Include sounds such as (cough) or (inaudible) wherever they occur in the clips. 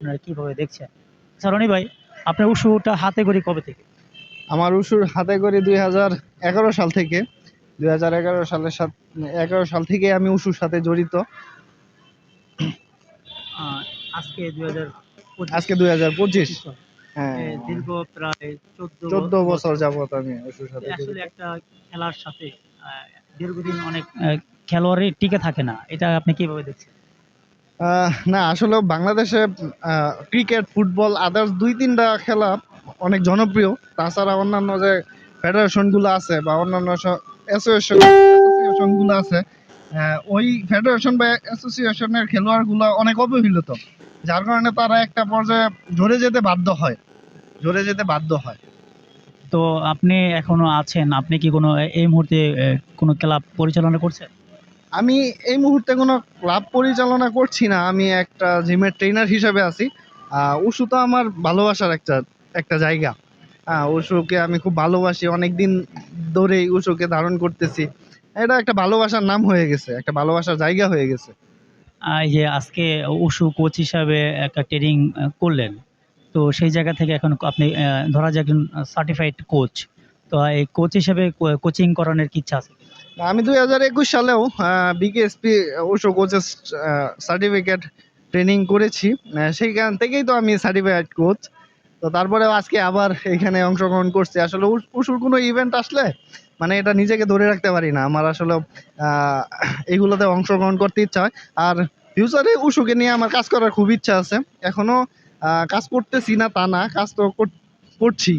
আপনারা কীভাবে দেখছেন? আচ্ছা ভাই আপনার উসুটা হাতে কবে থেকে? আমার উসুর হাতে দুই সাল থেকে। দুই হাজার এগারো সালের এগারো সাল থেকে আমি উসুর সাথে জড়িত। আজকে দুই আজকে দুই হাজার পঁচিশ। হ্যাঁ। দীর্ঘ প্রায় চোদ্দ বছর। যাবত আমি উসুর সাথে আসলে একটা খেলার সাথে দীর্ঘদিন অনেক খেলোয়াড়ই টিকে থাকে না। এটা আপনি কীভাবে দেখছেন? না, আসলে বাংলাদেশে ক্রিকেট ফুটবল আদার্স দুই, তিনটা খেলা অনেক জনপ্রিয়। তাছাড়া অন্যান্য যে ফেডারেশনগুলো আছে বা অন্যান্য অ্যাসোসিয়েশন অ্যাসোসিয়েশনগুলো আছে ওই ফেডারেশন বা অ্যাসোসিয়েশনের খেলোয়াড়গুলো অনেক অবহেলিত, যার কারণে তারা একটা পর্যায়ে ঝরে যেতে বাধ্য হয়, ঝরে যেতে বাধ্য হয়। তো আপনি এখনও আছেন, আপনি কি কোনো এই মুহূর্তে কোনো ক্লাব পরিচালনা করছেন? আমি এই মুহূর্তে কোনো ক্লাব পরিচালনা করছি না, আমি একটা জিমের ট্রেনার হিসেবে আছি। উসু তো আমার ভালোবাসার একটা একটা জায়গা। হ্যাঁ উসুকে আমি খুব ভালোবাসি অনেক দিন ধরেই উসুকে ধারণ করতেছি। এটা একটা ভালোবাসার নাম হয়ে গেছে, একটা ভালোবাসার জায়গা হয়ে গেছে। যে আজকে উসু কোচ হিসাবে একটা ট্রেনিং করলেন, তো সেই জায়গা থেকে এখন আপনি ধরা যায় একজন সার্টিফাইড কোচ তো এই কোচ হিসেবে কোচিং করানোর কি ইচ্ছা আছে? আমি দুই হাজার একুশ সালেও বিকেএসপি উসু কোচের সার্টিফিকেট ট্রেনিং করেছি। সেইখান থেকেই তো আমি সার্টিফাইড কোচ তো তারপরেও আজকে আবার এখানে অংশগ্রহণ করছি। আসলে উস- উসুর কোনো ইভেন্ট আসলে মানে এটা নিজেকে ধরে রাখতে পারি না। আমার আসলে এগুলোতে অংশগ্রহণ করতে ইচ্ছা হয়। আর ফিউচারে উসুকে নিয়ে আমার কাজ করার খুব ইচ্ছা আছে। এখনও আহ, কাজ করতেছি না তা না কাজ তো কর- করছি।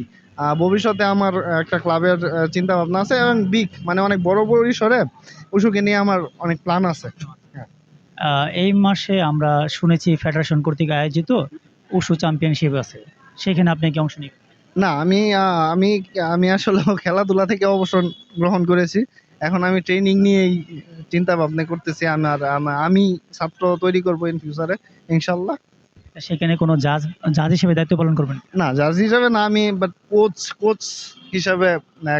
ভবিষ্যতে আমার একটা ক্লাবের চিন্তা ভাবনা আছে এবং বিগ মানে অনেক বড় পরিসরে উসুকে নিয়ে আমার অনেক প্ল্যান আছে। এই মাসে আমরা শুনেছি ফেডারেশন কর্তৃক আয়োজিত উসু চ্যাম্পিয়নশিপ আছে। সেখানে আপনি কি অংশ নেবেন? না আমি আমি আমি আসলে (laughs) খেলাধুলা থেকে অবসর গ্রহণ করেছি। এখন আমি ট্রেনিং নিয়েই চিন্তা ভাবনা করতেছি আমার আমি ছাত্র তৈরি করব ইন ফিউচারে ইনশাল্লাহ। সেখানে কোনো জাজ জাজ হিসেবে দায়িত্ব পালন করবেন? না জাজ হিসাবে না আমি বাট কোচ কোচ হিসাবে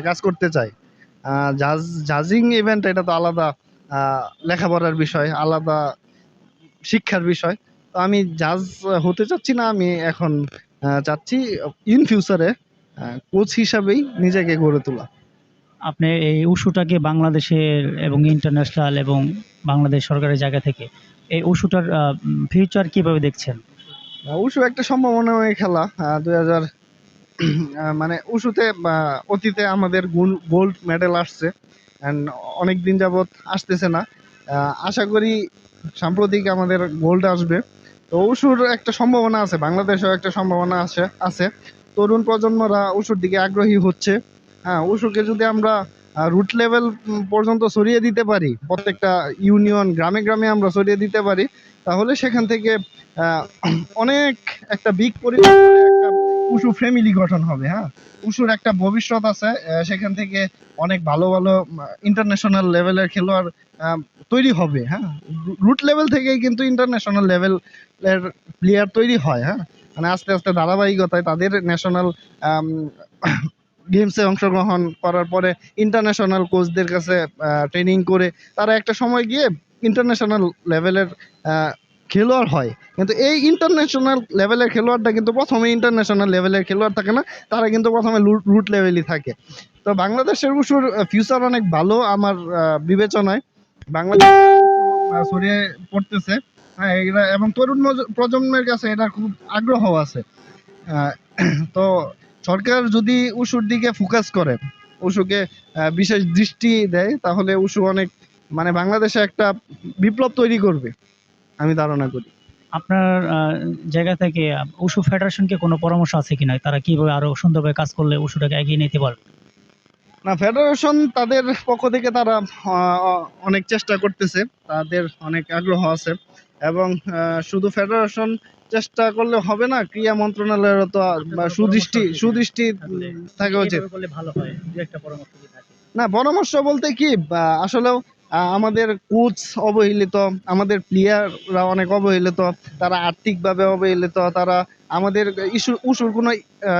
কাজ করতে চাই। জাজ জাজিং ইভেন্ট এটা তো আলাদা লেখাপড়ার বিষয় আলাদা শিক্ষার বিষয়। তো আমি জাজ হতে চাচ্ছি না আমি এখন চাচ্ছি ইন ফিউচারে কোচ হিসাবেই নিজেকে গড়ে তোলা। আপনি এই উসুটাকে বাংলাদেশের এবং ইন্টারন্যাশনাল এবং বাংলাদেশ সরকারের জায়গা থেকে এই উসুটার ফিউচার কীভাবে দেখছেন? উশু একটা সম্ভাবনাময় খেলা। দুই হাজার মানে উশুতে অতীতে আমাদের গোল্ড মেডেল আসছে। অনেক দিন যাবৎ আসতেছে না। আশা করি সাম্প্রতিক আমাদের গোল্ড আসবে। তো উশুর একটা সম্ভাবনা আছে, বাংলাদেশেও একটা সম্ভাবনা আছে আছে। তরুণ প্রজন্মরা উশুর দিকে আগ্রহী হচ্ছে। হ্যাঁ উশুকে যদি আমরা রুট লেভেল পর্যন্ত ছড়িয়ে দিতে পারি, প্রত্যেকটা ইউনিয়ন গ্রামে গ্রামে আমরা ছড়িয়ে দিতে পারি, তাহলে সেখান থেকে অনেক একটা বিগ পরিমাণে একটা ফ্যামিলি গঠন হবে হ্যাঁ? উশুর একটা ভবিষ্যৎ আছে সেখান থেকে অনেক ভালো ভালো ইন্টারন্যাশনাল লেভেলের খেলোয়াড় তৈরি হবে হ্যাঁ? রুট লেভেল থেকেই কিন্তু ইন্টারন্যাশনাল লেভেল এর প্লেয়ার তৈরি হয় হ্যাঁ? মানে আস্তে আস্তে ধারাবাহিকতায় তাদের ন্যাশনাল গেমসে অংশগ্রহণ করার পরে ইন্টারন্যাশনাল কোচদের কাছে ট্রেনিং করে তারা একটা সময় গিয়ে ইন্টারন্যাশনাল লেভেলের খেলোয়াড় হয়। কিন্তু এই ইন্টারন্যাশনাল লেভেলের খেলোয়াড়টা কিন্তু প্রথমে ইন্টারন্যাশনাল লেভেলের খেলোয়াড় থাকে না, তারা কিন্তু প্রথমে রুট লেভেলই থাকে। তো বাংলাদেশের উসুর ফিউচার অনেক ভালো আমার বিবেচনায়। বাংলাদেশ ছড়িয়ে পড়তেছে। হ্যাঁ এবং তরুণ প্রজন্মের কাছে এটা খুব আগ্রহ আছে। (clears throat) তো সরকার যদি উসুর দিকে ফোকাস করে উসুকে বিশেষ দৃষ্টি দেয় তাহলে উসু অনেক মানে বাংলাদেশে একটা বিপ্লব তৈরি করবে আমি ধারণা করি। আপনার জায়গা থেকে উসু ফেডারেশনকে কোনো পরামর্শ আছে কিনা তারা কীভাবে আরও সুন্দরভাবে কাজ করলে উসুটাকে এগিয়ে নিতে পারবে? না ফেডারেশন তাদের পক্ষ থেকে তারা অনেক চেষ্টা করতেছে তাদের অনেক আগ্রহ আছে এবং শুধু ফেডারেশন চেষ্টা করলে হবে না ক্রীড়া মন্ত্রণালয়েরও তো সুদৃষ্টি সুদৃষ্টি থাকা উচিত। হয় না পরামর্শ বলতে কি আসলেও আমাদের কোচ অবহেলিত আমাদের প্লেয়াররা অনেক অবহেলিত তারা আর্থিকভাবে অবহেলিত তারা আমাদের ইস্যু উসুর কোনো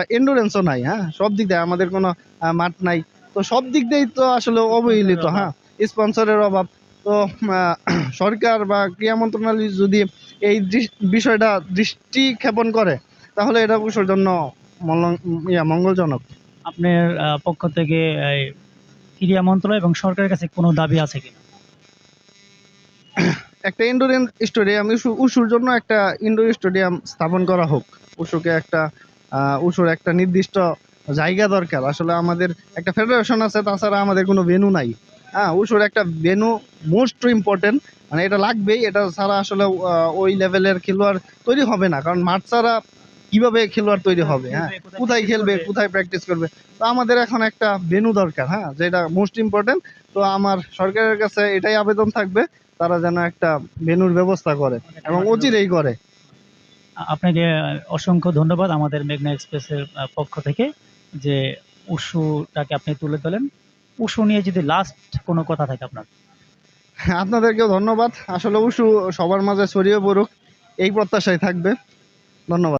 এন্ডুরেন্সও নাই হ্যাঁ? সব দিক দিয়ে আমাদের কোনো মাঠ নাই। তো সব দিক দিয়েই তো আসলে অবহেলিত হ্যাঁ? স্পন্সরের অভাব। তো সরকার বা ক্রীড়া মন্ত্রণালয় যদি এই বিষয়টা দৃষ্টিক্ষেপণ করে তাহলে এটা উষুর জন্য ইয়া মঙ্গলজনক। আপনার পক্ষ থেকে ক্রীড়া মন্ত্রণালয় এবং সরকারের কাছে কোনো দাবি আছে কি একটা ইনডোর স্টেডিয়াম উষুর জন্য একটা ইনডোর স্টেডিয়াম স্থাপন করা হোক। উষুকে একটা উষুর একটা নির্দিষ্ট জায়গা দরকার। আসলে আমাদের একটা ফেডারেশন আছে তাছাড়া আমাদের কোনো ভেনু নাই। হ্যাঁ উষুর একটা ভেনু মোস্ট ইম্পর্টেন্ট মানে এটা লাগবেই এটা ছাড়া আসলে ওই লেভেলের খেলোয়াড় তৈরি হবে না কারণ মাঠ ছাড়া কীভাবে খেলোয়াড় তৈরি হবে হ্যাঁ? কোথায় খেলবে কোথায় প্র্যাকটিস করবে? তো আমাদের এখন একটা ভেনু দরকার হ্যাঁ যেটা মোস্ট ইম্পর্টেন্ট তো আমার সরকারের কাছে এটাই আবেদন থাকবে তারা যেন একটা ভেনুর ব্যবস্থা করে এবং অচিরেই করে। আপনাকে অসংখ্য ধন্যবাদ আমাদের মেঘনা এক্সপ্রেসের পক্ষ থেকে যে উশুটাকে আপনি তুলে তোলেন উশু নিয়ে যদি লাস্ট কোনো কথা থাকে আপনার? আপনাদেরকেও ধন্যবাদ। আসলে উষু সবার মাঝে ছড়িয়ে পড়ুক, এই প্রত্যাশাই থাকবে। ধন্যবাদ।